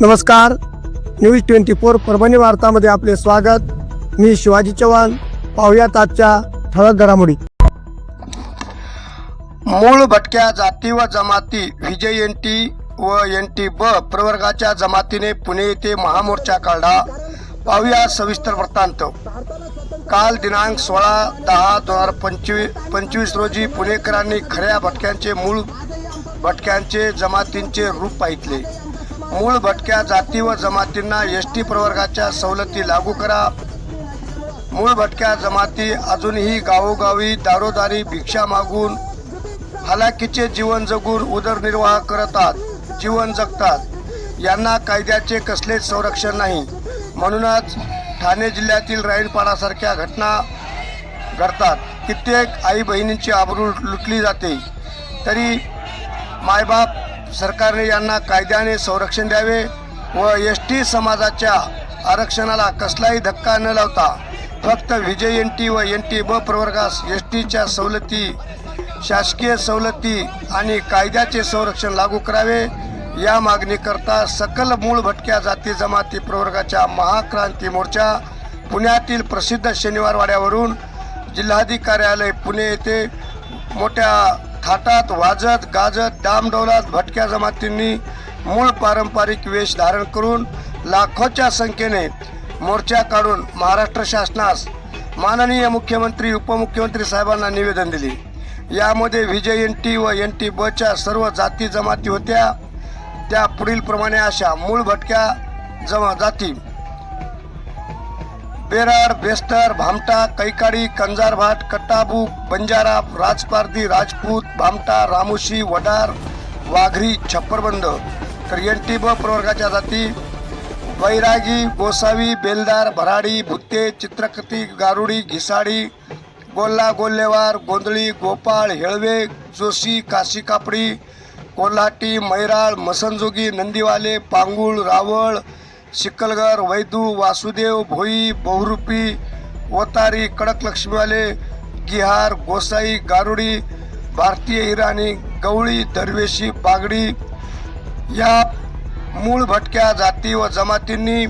नमस्कार. News twenty four Parbhani वार्तामध्ये आपले स्वागत. मी शिवाजी चव्हाण. पाहुयात आजच्या ठळक घडामोडी. मूळ भटक्या जाती व जमाती विजय एन टी व एन टी ब प्रवर्गाच्या जमातीने पुणे येथे महामोर्चा काढला. पाहूया सविस्तर वृत्तांत. काल दिनांक सोळा दहा दोन हजार पंचवीस पंचवीस रोजी पुणेकरांनी खऱ्या भटक्यांचे मूळ भटक्यांचे जमातींचे रूप पाहितले. मूळ भटक्या जाती व जमातींना एस टी प्रवर्गाच्या सवलती लागू करा. मूळ भटक्या जमाती अजूनही गावोगावी दारोदारी भिक्षा मागून हालाकीचे जीवन जगून उदरनिर्वाह करतात जीवन जगतात. यांना कायद्याचे कसलेच संरक्षण नाही. म्हणूनच ठाणे जिल्ह्यातील राईनपाडासारख्या घटना घडतात. कित्येक आई बहिणींची आबरू लुटली जाते. तरी मायबाप सरकारने यांना कायद्याने संरक्षण द्यावे व एस टी समाजाच्या आरक्षणाला कसलाही धक्का न लावता फक्त विजय एन टी व एन टी ब प्रवर्गास एस टीच्या सवलती शासकीय सवलती आणि कायद्याचे संरक्षण लागू करावे. या मागणीकरता सकल मूळ भटक्या जाती जमाती प्रवर्गाच्या महाक्रांती मोर्चा पुण्यातील प्रसिद्ध शनिवारवाड्यावरून जिल्हाधिकार्यालय पुणे येथे मोठ्या थाटात वाजत गाजत डामडौलात भटक्या जमातींनी मूळ पारंपरिक वेश धारण करून लाखोच्या संख्येने मोर्चा काढून महाराष्ट्र शासनास माननीय मुख्यमंत्री उपमुख्यमंत्री साहेबांना निवेदन दिले. यामध्ये विजय एन टी व एन टी बच्या सर्व जाती जमाती होत्या. त्या पुढीलप्रमाणे अशा मूळ भटक्या जमा जाती बेरार बेस्तर भामटा कैकाडी कंजारभाट कट्टाबू बंजारा राजपारधी राजपूत भामटा रामुशी वडार वाघरी छप्परबंद. तर एन टी ब प्रवर्गाच्या जाती बैरागी गोसावी बेलदार भराडी भुत्ते चित्रकती गारुडी घिसाडी गोल्ला गोल्लेवार गोंधळी गोपाळ हेळवे जोशी काशी कापडी कोल्हाटी मैराळ मसनजोगी नंदीवाले पांगुळ रावळ शिकलगर वैदू वासुदेव भोई बहुरूपी ओतारी कडक लक्ष्मीवाले गिहार गोसाई गारुडी भारतीय इराणी गवळी दरवेशी बागडी या मूळ भटक्या जाती व जमातींनी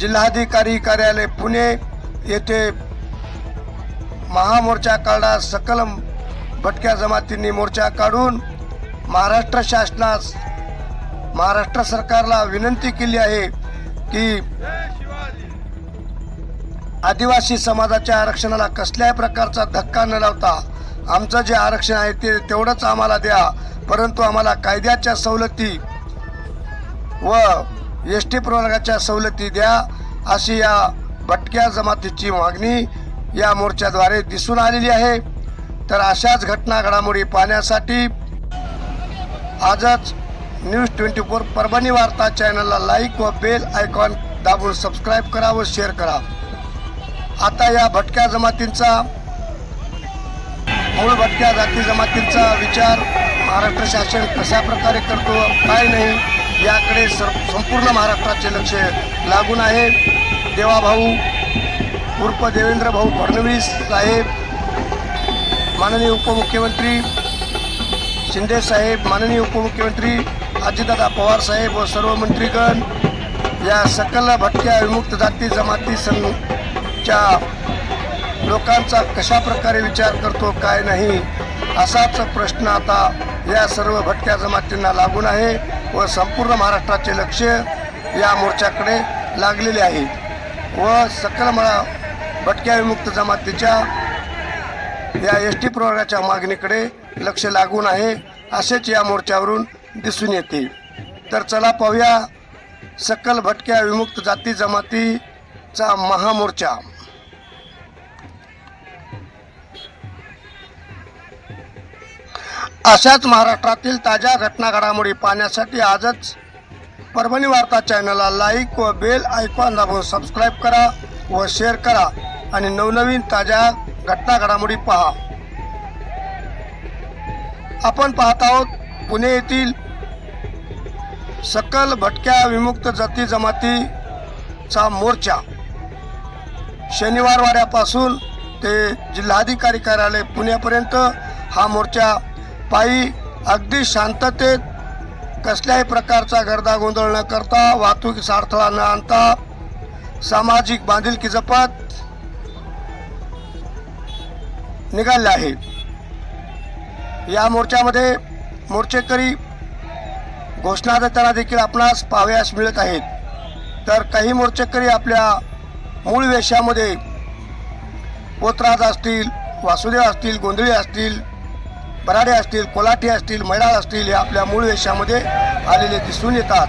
जिल्हाधिकारी कार्यालय पुणे येथे महामोर्चा काढा सकल भटक्या जमातींनी मोर्चा काढून महाराष्ट्र शासनास महाराष्ट्र सरकारला विनंती केली आहे की आदिवासी समाजाच्या आरक्षणाला कसल्याही प्रकारचा धक्का न लावता आमचं जे आरक्षण आहे ते तेवढंच आम्हाला द्या. परंतु आम्हाला कायद्याच्या सवलती व एस टी प्रवर्गाच्या सवलती द्या अशी या भटक्या जमातीची मागणी या मोर्चाद्वारे दिसून आलेली आहे. तर अशाच घटना घडामोडी पाहण्यासाठी आजच न्यूज ट्वेंटी फोर परभणी वार्ता चॅनलला लाईक व बेल आयकॉन दाबून सबस्क्राईब करा व शेअर करा. आता या भटक्या जमातींचा मूळ भटक्या जाती जमातींचा विचार महाराष्ट्र शासन कशा प्रकारे करतो काय नाही याकडे सर संपूर्ण महाराष्ट्राचे लक्ष लागून आहे. देवाभाऊ उर्फ देवेंद्र भाऊ फडणवीस साहेब माननीय उपमुख्यमंत्री शिंदे साहेब माननीय उपमुख्यमंत्री अजितदादा पवार साहेब व सर्व मंत्रीगण या सकल भटक्या विमुक्त जाती जमाती संघच्या लोकांचा कशा प्रकारे विचार करतो काय नाही असाच प्रश्न आता या सर्व भटक्या जमातींना लागून आहे व संपूर्ण महाराष्ट्राचे लक्ष या मोर्चाकडे लागलेले आहे. व सकल महा भटक्या विमुक्त जमातीच्या या एस टी प्रवर्गाच्या मागणीकडे लक्ष लागून आहे असेच या मोर्चावरून दिसून येते. तर चला पाहूया सकल भटक्या विमुक्त जाती जमातीचा महामोर्चा. अशाच महाराष्ट्रातील ताज्या घटना घडामोडी पाहण्यासाठी आजच परभणी वार्ता चॅनलला लाईक व बेल आयकॉन दाबून सबस्क्राईब करा व शेअर करा आणि नवनवीन ताज्या घटना घडामोडी पहा. आपण पाहत आहोत पुणे येथील सकल भटक्या विमुक्त जाती जमातीचा मोर्चा. शनिवार वाड्यापासून ते जिल्हाधिकारी कार्यालय पुण्यापर्यंत हा मोर्चा पायी अगदी शांततेत कसल्याही प्रकारचा गर्दा गोंधळ न करता वाहतुकीचा अडथळा न आणता सामाजिक बांधिलकी जपत निघाले आहे या मोर्चामध्ये मोर्चेकरी घोषणा देताना देखील आपणास पाहावयास मिळत आहेत. तर काही मोर्चेकरी आपल्या मूळ वेशामध्ये पोतराज असतील वासुदेव असतील गोंधळी असतील बराडे असतील कोलाठी असतील मैडाळ असतील हे आपल्या मूळ वेशामध्ये आलेले दिसून येतात.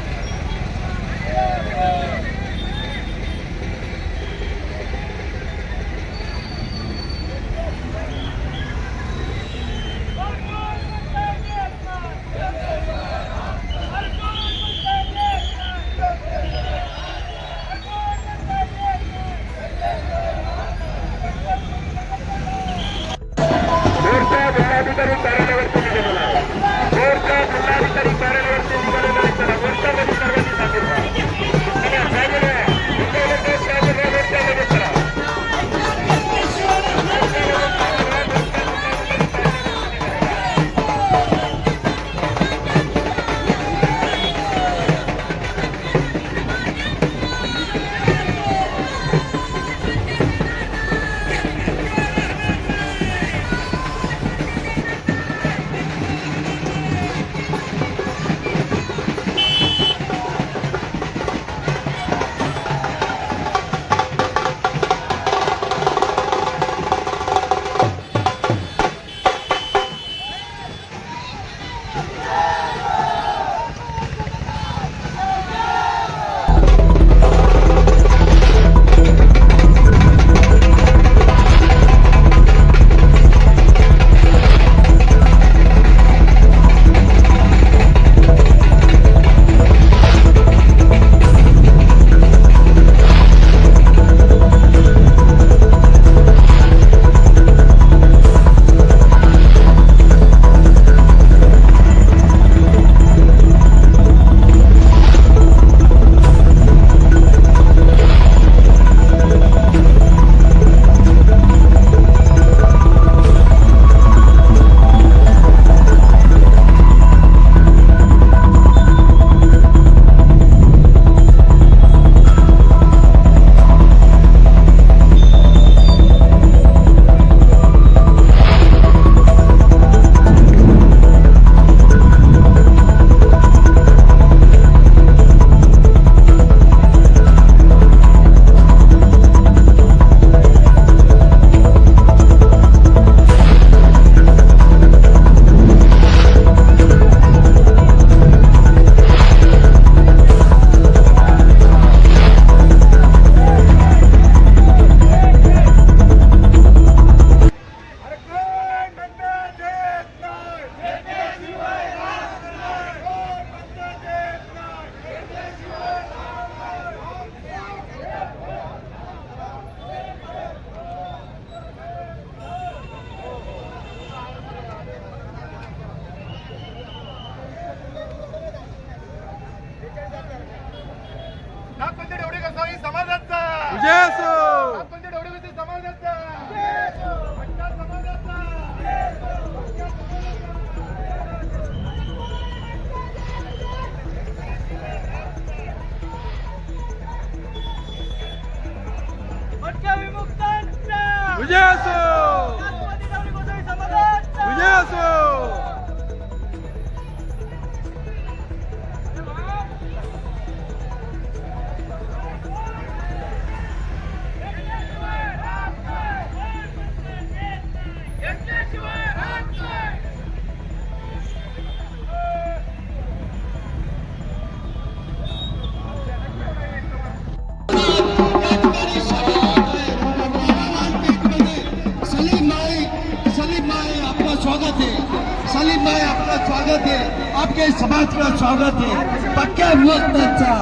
स्वागत है आपके समाज का स्वागत है पक्का मोर्चा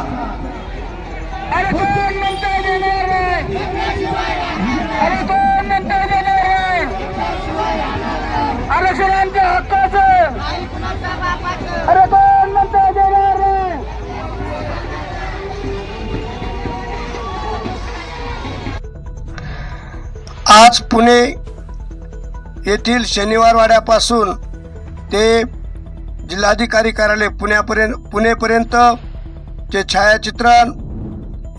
अरे कोण म्हणतं देणार नाही? अरे कोण म्हणतं देणार नाही? आरक्षणांच्या हक्काचं अरे कोण म्हणतं देणार नाही? आज पुणे येथील शनिवार वाड्यापासून ते जिल्हाधिकारी कार्यालय पुण्यापर्यंत पुणेपर्यंत चे छायाचित्रण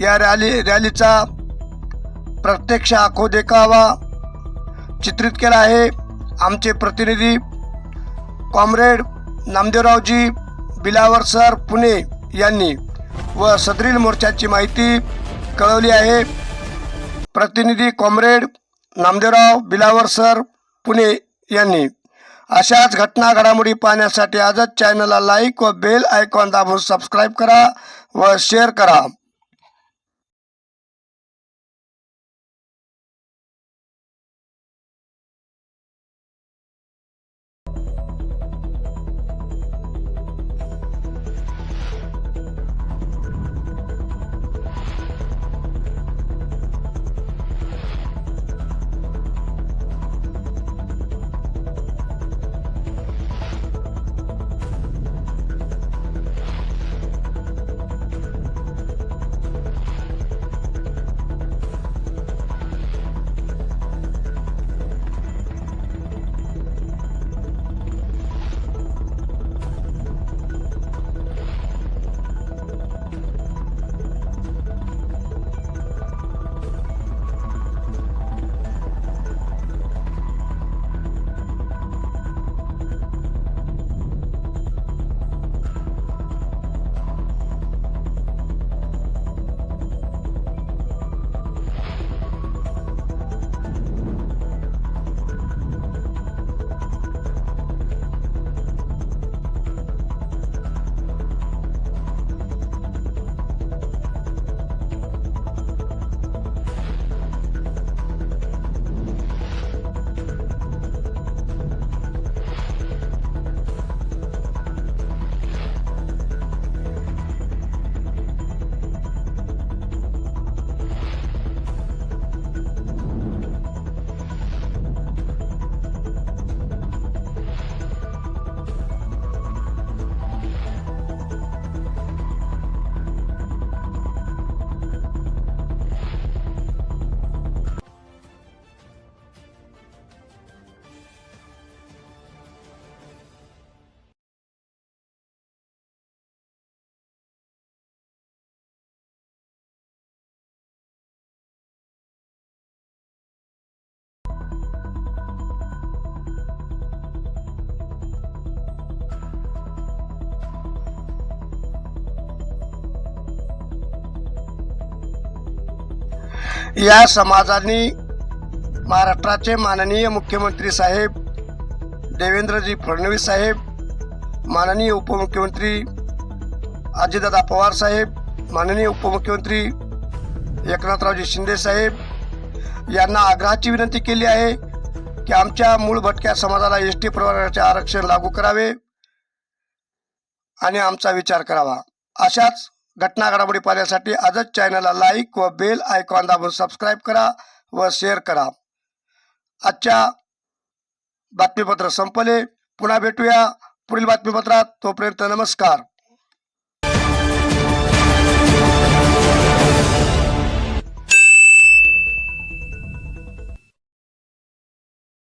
या रॅली रॅलीचा प्रत्यक्ष आखो देखावा चित्रित केला आहे. आमचे प्रतिनिधी कॉम्रेड नामदेवरावजी बिलावर सर पुणे यांनी व सदरील मोर्चाची माहिती कळवली आहे. प्रतिनिधी कॉम्रेड नामदेवराव बिलावर सर पुणे यांनी अशाच घटना घडामोडी पाहण्यासाठी आजच चॅनलला लाईक व बेल आयकॉन दाबून सबस्क्राईब करा व शेअर करा. या समाजाने महाराष्ट्राचे माननीय मुख्यमंत्री साहेब देवेंद्रजी फडणवीस साहेब माननीय उपमुख्यमंत्री अजितदादा पवार साहेब माननीय उपमुख्यमंत्री एकनाथरावजी शिंदे साहेब यांना आग्रहाची विनंती केली आहे की आमच्या मूळ भटक्या समाजाला एस टी प्रवर्गाचे आरक्षण लागू करावे आणि आमचा विचार करावा. अशाच घटना घडामोडी पाहण्यासाठी आजच चॅनलला लाईक व बेल आयकॉन दाबून सबस्क्राईब करा व शेअर करा. आजच्या बातमीपत्र संपले. पुन्हा भेटूया. पुढील बातमीपत्रात. तोपर्यंत नमस्कार.